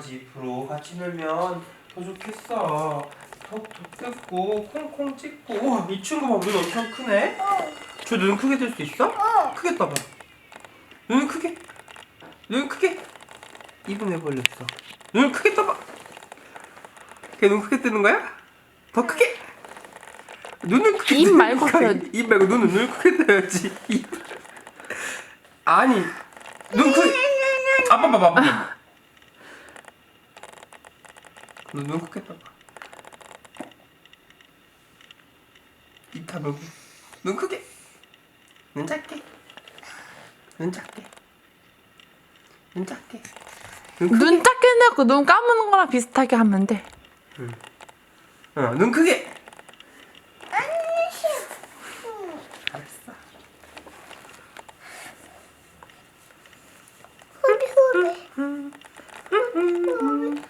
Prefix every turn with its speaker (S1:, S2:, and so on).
S1: 집으로 같이 놀면 더 좋겠어. 톡톡 뜯고 콩콩 찍고 우와 이 친구 봐눈 엄청 크네. 저 눈 크게 뜰 수 있어? 크게 떠봐. 눈 크게. 눈 크게. 입은 왜 벌렸어? 눈 크게 떠봐. 걔 눈 크게 뜨는 거야? 더 크게. 눈은 크게
S2: 입 말고.
S1: 입 말고 눈은 눈 크게 떠야지. 입. 아니 눈 크게. 아빠 봐봐 너눈 크게 떠봐. 입 다물고 눈 크게. 눈 작게. 눈 작게. 눈 작게. 눈 크게.
S2: 눈 작게 내고 눈 감는 거랑 비슷하게 하면 돼.
S1: 어, 눈 크게. 알았어.
S3: 후리 후리.